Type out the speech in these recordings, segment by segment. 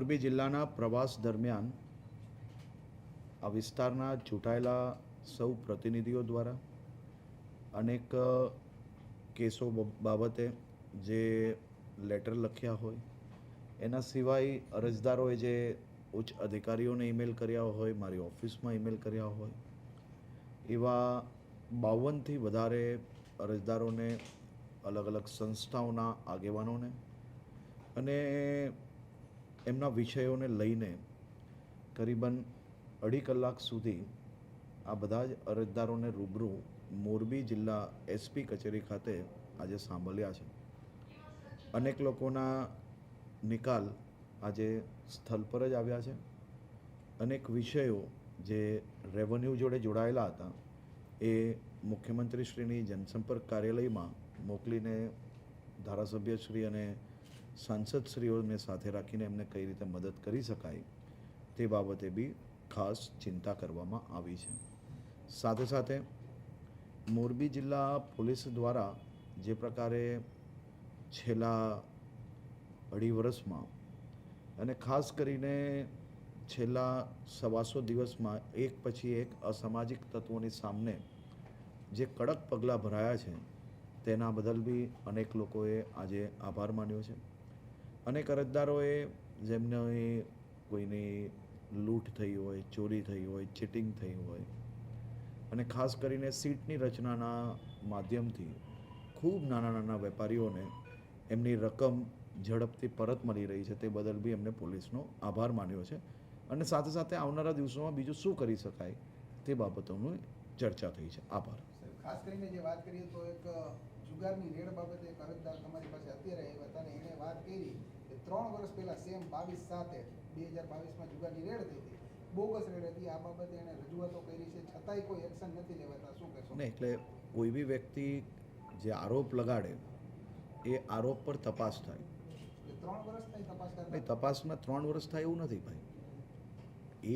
મોરબી જિલ્લાના પ્રવાસ દરમિયાન આ વિસ્તારના ચૂંટાયેલા સૌ પ્રતિનિધિઓ દ્વારા અનેક કેસો બાબતે જે લેટર લખ્યા હોય, એના સિવાય અરજદારોએ જે ઉચ્ચ અધિકારીઓને ઈમેલ કર્યા હોય, મારી ઓફિસમાં ઈમેલ કર્યા હોય, એવા બાવનથી વધારે અરજદારોને અલગ અલગ સંસ્થાઓના આગેવાનોને અને એમના વિષયોને લઈને કરીબન અઢી કલાક સુધી આ બધા જ અરજદારોને રૂબરૂ મોરબી જિલ્લા એસપી કચેરી ખાતે આજે સાંભળ્યા છે. અનેક લોકોના નિકાલ આજે સ્થળ પર જ આવ્યા છે. અનેક વિષયો જે રેવન્યુ જોડે જોડાયેલા હતા એ મુખ્યમંત્રીશ્રીની જનસંપર્ક કાર્યાલયમાં મોકલીને ધારાસભ્યશ્રી અને સાંસદશ્રીઓને સાથે રાખીને એમને કઈ રીતે મદદ કરી શકાય તે બાબતે બી ખાસ ચિંતા કરવામાં આવી છે. સાથે સાથે મોરબી જિલ્લા પોલીસ દ્વારા જે પ્રકારે છેલ્લા અઢી વર્ષમાં અને ખાસ કરીને છેલ્લા સવાસો દિવસમાં એક પછી એક અસામાજિક તત્વોની સામે જે કડક પગલાં ભરાયા છે તેના બદલ બી અનેક લોકોએ આજે આભાર માન્યો છે. અનેક અરજદારોએ જેમને કોઈની લૂંટ થઈ હોય, ચોરી થઈ હોય, ચીટિંગ થઈ હોય અને ખાસ કરીને સીટની રચનાના માધ્યમથી ખૂબ નાના નાના વેપારીઓને એમની રકમ ઝડપથી પરત મળી રહી છે, તે બદલ બી એમને પોલીસનો આભાર માન્યો છે. અને સાથે સાથે આવનારા દિવસોમાં બીજું શું કરી શકાય તે બાબતોની ચર્ચા થઈ છે. આભાર. ખાસ કરીને જે વાત કરીએ તો એક જુગારની રેડ બાબતે એક તમારી પાસે અત્યારે આવ્યા વાત કરી કે ત્રણ વર્ષ પહેલા સેમ બાવીસ સાતે બે હજાર બાવીસમાં જુગારની રેડ થઈ હતી. બોગસ રેડ હતી. આ બાબતે એણે રજૂઆતો કરી છે. છતાંય કોઈ એક્શન નથી લેવાતા. શું કહેશો? ને એટલે કોઈ બી વ્યક્તિ જે આરોપ લગાડે એ આરોપ પર તપાસ થાય. ત્રણ વર્ષ થઈ તપાસ નહીં તપાસમાં ત્રણ વર્ષ થાય એવું નથી ભાઈ.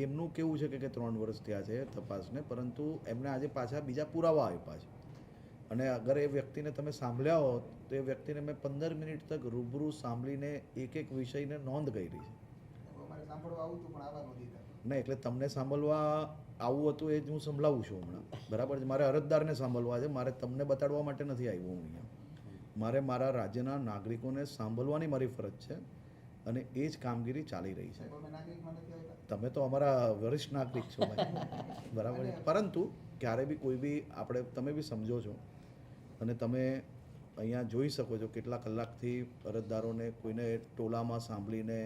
એમનું કેવું છે કે કે ત્રણ વર્ષ થયા છે તપાસને પરંતુ એમને આજે પાછા બીજા પુરાવા આપ્યા છે. અને અગર એ વ્યક્તિને તમે સાંભળ્યા હો તો એ વ્યક્તિને મેં પંદર મિનિટ તક રૂબરૂ સાંભળીને એક એક વિષયને નોંધ કરી છે. નહીં એટલે તમને સાંભળવા આવું હતું એ જ હું સંભળાવું છું હમણાં. બરાબર છે? મારે અરજદારને સાંભળવા છે. મારે તમને બતાડવા માટે નથી આવ્યો હું અહીંયા. મારે મારા રાજ્યના નાગરિકોને સાંભળવાની મારી ફરજ છે અને એ જ કામગીરી ચાલી રહી છે. તમે તો અમારા વરિષ્ઠ નાગરિક છો. બરાબર પરંતુ ક્યારે બી કોઈ બી આપણે તમે બી સમજો છો અને તમે અહીંયા જોઈ શકો છો કેટલા કલાકથી અરજદારોને કોઈને ટોલામાં સાંભળીને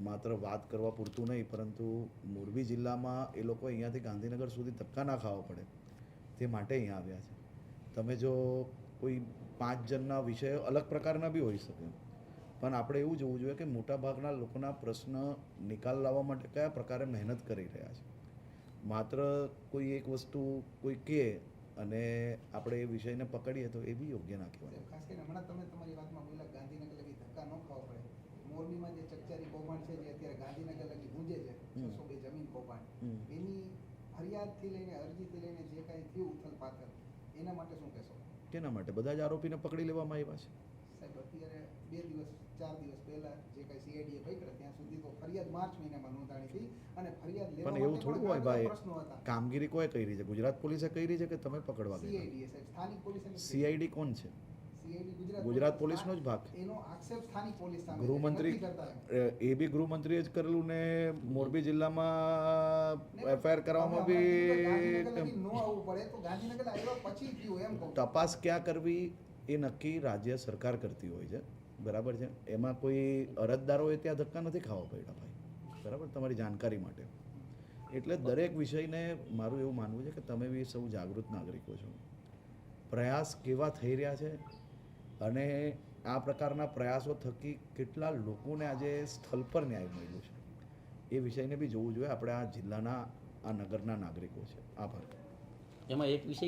માત્ર વાત કરવા પૂરતું નહીં, પરંતુ મોરબી જિલ્લામાં એ લોકો અહીંયાથી ગાંધીનગર સુધી ધક્કા ના ખાવા પડે. તે માટે અહીંયા આવ્યા છે. તમે જો કોઈ પાંચ જણના વિષયો અલગ પ્રકારના બી હોઈ શકે. પણ આપણે એવું જોવું જોઈએ કે મોટાભાગના લોકોના પ્રશ્ન નિકાલ લાવવા માટે કયા પ્રકારે મહેનત કરી રહ્યા છે. માત્ર કોઈ એક વસ્તુ કોઈ કહે અને આપણે એ વિષયને પકડીએ તો એ બી યોગ્ય ના કહેવાય. ખાસ કરીને હમણાં તમે તમારી વાતમાં બોલ્યા ગાંધીનગર લગી ધક્કા ન ખાવા પડે. મોરબીમાં જે ચકચારી કૌભાંડ છે જે અત્યારે ગાંધીનગર લગી ગુંજે છે. છસો બે જમીન કૌભાંડ. એની ફરિયાદથી લઈને અરજીથી લઈને જે કાંઈ થયું ઉથલ પાથલ એના માટે શું કહેશો? તેના માટે? બધા જ આરોપીને પકડી લેવામાં આવ્યા છે. સાહેબ અત્યારે બે દિવસ ચાર દિવસ પહેલા જે કાંઈ સીઆઈડીએ પકડ્યા ત્યાં સુધી તો ફરિયાદ માર્ચ મહિનામાં નોંધાણી હતી અને ફરિયાદ લેવા પણ એવું થોડું હોય ભાઈ કામગીરી કોઈ કરી છે? ગુજરાત પોલીસે કરી છે કે તમે પકડવા ગયા સીઆઈડીએ સાહેબ સ્થાનિક પોલીસ સીઆઈડી કોણ છે? ગુજરાત પોલીસનો જ ભાગ. એનો આક્ષેપ સ્થાનિક પોલીસ સામે ગૃહમંત્રી. એ બી ગૃહમંત્રીએ જ કરેલું ને મોરબી જિલ્લામાં એફઆઈઆર કરવામાં બી ન આવવું પડે તો ગાંધીનગર આવ્યા પછી થયું એમ તપાસ ક્યાં કરવી? એ નક્કી રાજ્ય સરકાર કરતી હોય છે. બરાબર છે? એમાં કોઈ અરજદારોએ ત્યાં ધક્કા નથી ખાવા પડ્યા ભાઈ. બરાબર? તમારી જાણકારી માટે. એટલે દરેક વિષયને મારું એવું માનવું છે કે તમે બી સૌ જાગૃત નાગરિકો છો. પ્રયાસ કેવા થઈ રહ્યા છે અને આ પ્રકારના પ્રયાસો થકી કેટલા લોકોને આજે સ્થળ પર ન્યાય મળ્યો છે. એ વિષયને બી જોવું જોઈએ. આપણે આ જિલ્લાના, આ નગરના નાગરિકો છે. આભાર. એમાં એક વિષય